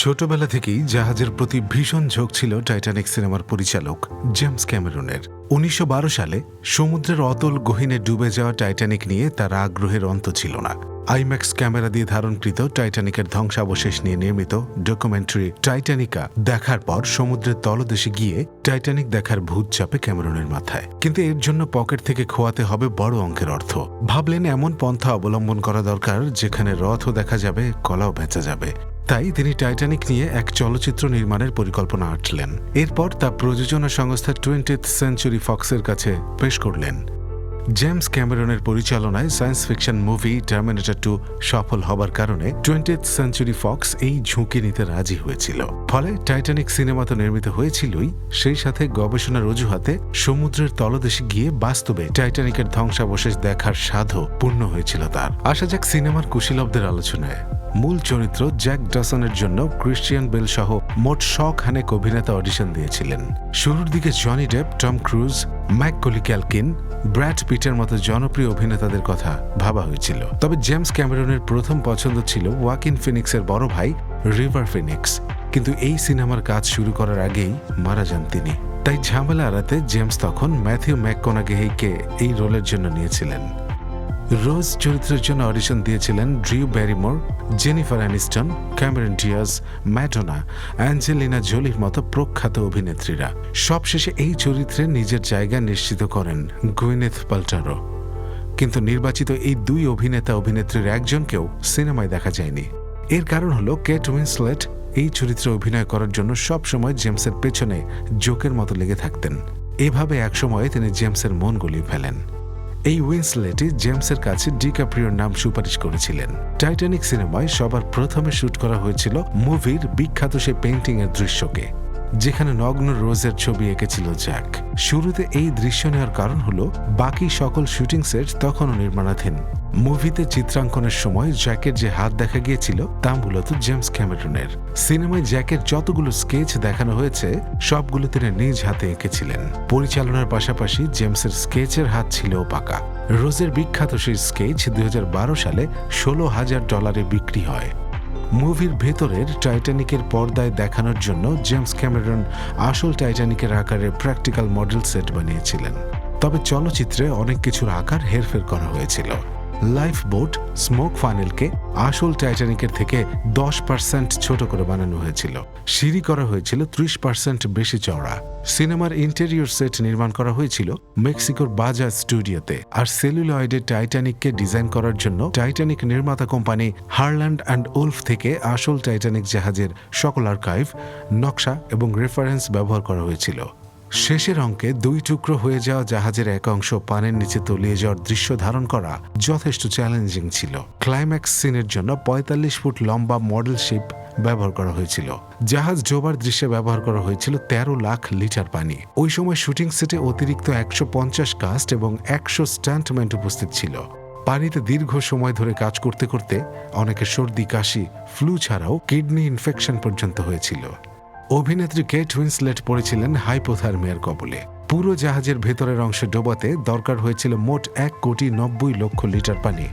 ছোটবেলা থেকেই জাহাজের প্রতি ভীষণ ঝোঁক ছিল টাইটানিক সিনেমার পরিচালক জেমস ক্যামেরনের। উনিশশো সালে সমুদ্রের অতল গহীনে ডুবে যাওয়া টাইটানিক নিয়ে তার আগ্রহের অন্ত ছিল না। আইম্যাক্স ক্যামেরা দিয়ে ধারণকৃত টাইটানিকের ধ্বংসাবশেষ নিয়ে নির্মিত ডকুমেন্টারি টাইটানিকা দেখার পর সমুদ্রের তলদেশে গিয়ে টাইটানিক দেখার ভূত চাপে ক্যামেরনের মাথায়। কিন্তু এর জন্য পকেট থেকে খোয়াতে হবে বড় অঙ্কের অর্থ। ভাবলেন এমন পন্থা অবলম্বন করা দরকার যেখানে রথও দেখা যাবে, কলাও বেচা যাবে। তাই তিনি টাইটানিক নিয়ে এক চলচ্চিত্র নির্মাণের পরিকল্পনা আঁটলেন। এরপর তা প্রযোজনা সংস্থা টোয়েন্টিথ সেঞ্চুরি ফক্সের কাছে পেশ করলেন। জেমস ক্যামেরনের পরিচালনায় science fiction movie Terminator two সফল হবার কারণে টোয়েন্টিথ সেঞ্চুরি ফক্স এই ঝুঁকি নিতে রাজি হয়েছিল। ফলে টাইটানিক সিনেমা তো নির্মিত হয়েছিলই, সেই সাথে গবেষণার অজুহাতে সমুদ্রের তলদেশে গিয়ে বাস্তবে টাইটানিকের ধ্বংসাবশেষ দেখার সাধও পূর্ণ হয়েছিল তার। আসা যাক সিনেমার কুশীলবদের আলোচনায়। মূল চরিত্র জ্যাক ডসনের জন্য ক্রিশ্চিয়ান বেল সহ মোট শখানেক অভিনেতা অডিশন দিয়েছিলেন। শুরুর দিকে Johnny Depp, Tom Cruise Macaulay Culkin Brad পিটের মতো জনপ্রিয় অভিনেতাদের কথা ভাবা হয়েছিল। তবে জেমস ক্যামেরনের প্রথম পছন্দ ছিল ওয়াকিন ফিনিক্সের বড় ভাই রিভার ফিনিক্স। কিন্তু এই সিনেমার কাজ শুরু করার আগেই মারা যান তিনি। তাই ঝামেলা এড়াতে জেমস তখন ম্যাথিউ ম্যাককোনাগেহিকে এই রোলের জন্য নিয়েছিলেন। রোজ চরিত্রের জন্য অডিশন দিয়েছিলেন Drew Barrymore, Jennifer Aniston, Cameron Diaz Madonna, Angelina জোলির মতো প্রখ্যাত অভিনেত্রীরা। সবশেষে এই চরিত্রে নিজের জায়গা নিশ্চিত করেন গুইনেথ পাল্টারো। কিন্তু নির্বাচিত এই দুই অভিনেতা অভিনেত্রীর একজনকেও সিনেমায় দেখা যায়নি। এর কারণ হলো কেট উইন্সলেট এই চরিত্রে অভিনয় করার জন্য সবসময় জেমসের পেছনে জোকের মতো লেগে থাকতেন। এভাবে একসময়ে তিনি জেমসের মন গলিয়ে ফেলেন। এই উইন্সলেটি জেমসের কাছে ডিকাপ্রিওর নাম সুপারিশ করেছিলেন। টাইটানিক সিনেমায় সবার প্রথমে শ্যুট করা হয়েছিল মুভির বিখ্যাত সে পেন্টিং এর দৃশ্যকে, যেখানে নগ্ন রোজের ছবি এঁকেছিল জ্যাক। শুরুতে এই দৃশ্য নেওয়ার কারণ হলো, বাকি সকল শুটিং সেট তখনও নির্মাণাধীন। মুভিতে চিত্রাঙ্কনের সময় জ্যাকের যে হাত দেখা গিয়েছিল, তা মূলত জেমস ক্যামেরনের। সিনেমায় জ্যাকের যতগুলো স্কেচ দেখানো হয়েছে, সবগুলো তিনি নিজ হাতে এঁকেছিলেন। পরিচালনার পাশাপাশি জেমসের স্কেচের হাত ছিল পাকা। রোজের বিখ্যাত সেই স্কেচ দুই হাজার বারো সালে ষোলো হাজার ডলারে বিক্রি হয়। মুভির ভেতরের টাইটানিকের পর্দায় দেখানোর জন্য জেমস ক্যামেরন আসল টাইটানিকের আকারে প্র্যাকটিক্যাল মডেল সেট বানিয়েছিলেন। তবে চলচ্চিত্রে অনেক কিছুর আকার হেরফের করা হয়েছিল। লাইফ বোট স্মোক ফানেলকে আসল টাইটানিকের থেকে দশ পার্সেন্ট ছোট করে বানানো হয়েছিল। সিঁড়ি করা হয়েছিল ত্রিশ পার্সেন্ট বেশি চওড়া। সিনেমার ইন্টেরিয়র সেট নির্মাণ করা হয়েছিল মেক্সিকোর বাজার স্টুডিওতে আর সেলুলয়েডের টাইটানিককে ডিজাইন করার জন্য টাইটানিক নির্মাতা কোম্পানি হারল্যান্ড অ্যান্ড উলফ থেকে আসল টাইটানিক জাহাজের সকল আর্কাইভ নকশা এবং রেফারেন্স ব্যবহার করা হয়েছিল। শেষের অঙ্কে দুই টুকরো হয়ে যাওয়া জাহাজের এক অংশ পানের নিচে তলিয়ে যাওয়ার দৃশ্য ধারণ করা যথেষ্ট চ্যালেঞ্জিং ছিল। ক্লাইম্যাক্স সিনের জন্য পঁয়তাল্লিশ ফুট লম্বা মডেল শিপ ব্যবহার করা হয়েছিল। জাহাজ ডোবার দৃশ্যে ব্যবহার করা হয়েছিল তেরো লাখ লিটার পানি। ওই সময় শুটিং সেটে অতিরিক্ত একশো পঞ্চাশ কাস্ট এবং একশো স্ট্যান্টমেন্ট উপস্থিত ছিল। পানিতে দীর্ঘ সময় ধরে কাজ করতে করতে অনেকে সর্দি, কাশি ফ্লু ছাড়াও কিডনি ইনফেকশন পর্যন্ত হয়েছিল। অভিনেত্রী কেট উইন্সলেট পড়েছিলেন হাইপোথার্মিয়ার কবলে। পুরো জাহাজের ভেতরের অংশে ডোবাতে দরকার হয়েছিল মোট এক কোটি নব্বই লক্ষ লিটার পানি।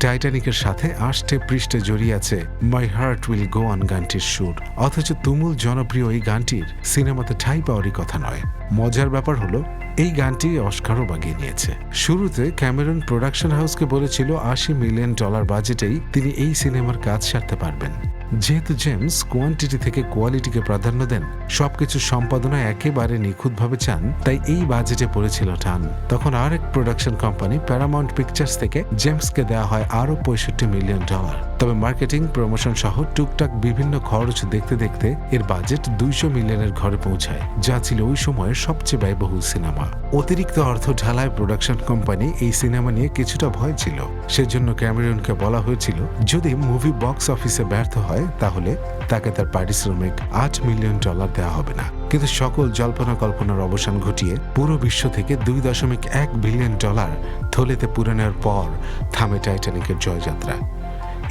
টাইটানিকের সাথে আষ্টে পৃষ্ঠে জড়িয়ে আছে my heart will go on গানটির সুর। অথচ তুমুল জনপ্রিয় এই গানটির সিনেমাতে ঠাই পাওয়ারই কথা নয়। মজার ব্যাপার হলো, এই গানটি অস্কারও বাগিয়ে নিয়েছে। শুরুতে ক্যামেরন প্রোডাকশন হাউসকে বলেছিল আশি মিলিয়ন ডলার বাজেটেই তিনি এই সিনেমার কাজ সারতে পারবেন। যেহেতু জেমস কোয়ান্টিটি থেকে কোয়ালিটিকে প্রাধান্য দেন। সবকিছু সম্পাদনা একেবারে নিখুঁতভাবে চান, তাই এই বাজেটে পড়েছিল টান। তখন আরেক প্রোডাকশন কোম্পানি প্যারামাউন্ট পিকচার্স থেকে জেমসকে দেওয়া হয় আরও পঁয়ষট্টি মিলিয়ন ডলার তবে মার্কেটিং, প্রমোশন সহ টুকটাক বিভিন্ন খরচ দেখতে দেখতে এর বাজেট দুইশো মিলিয়নের ঘরে পৌঁছায়, যা ছিল ওই সময়ের সবচেয়ে ব্যয়বহুল সিনেমা। অতিরিক্ত অর্থ ঢালায় প্রোডাকশন কোম্পানি এই সিনেমা নিয়ে কিছুটা ভয় ছিল। সেজন্য ক্যামেরনকে বলা হয়েছিল, যদি মুভি বক্স অফিসে ব্যর্থ হয়, তাহলে তাকে তার পারিশ্রমিক আট মিলিয়ন ডলার দেওয়া হবে না। কিন্তু সকল জল্পনা কল্পনার অবসান ঘটিয়ে পুরো বিশ্ব থেকে দুই দশমিক এক বিলিয়ন ডলার থলেতে পুরে নেওয়ার পর থামে টাইটানিকের জয়যাত্রা।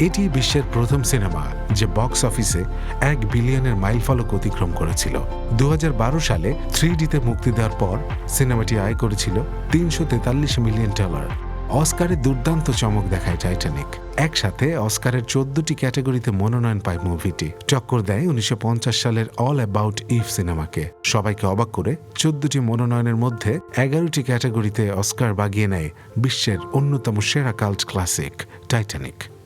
এটি বিশ্বের প্রথম সিনেমা যে বক্স অফিসে এক বিলিয়নের মাইল ফলক অতিক্রম করেছিল। দু হাজার বারো সালে থ্রি ডিতে মুক্তি দেওয়ার পর সিনেমাটি আয় করেছিল তিনশো তেতাল্লিশ মিলিয়ন ডলার। অস্কারে দুর্দান্ত চমক দেখায় টাইটানিক। একসাথে অস্কারের চোদ্দটি ক্যাটাগরিতে মনোনয়ন পায় মুভিটি। টক্কর দেয় উনিশশো পঞ্চাশ সালের অল অ্যাবাউট ইফ সিনেমাকে। সবাইকে অবাক করে চোদ্দটি মনোনয়নের মধ্যে এগারোটি ক্যাটাগরিতে অস্কার বাগিয়ে নেয় বিশ্বের অন্যতম সেরা কাল্ট ক্লাসিক, টাইটানিক।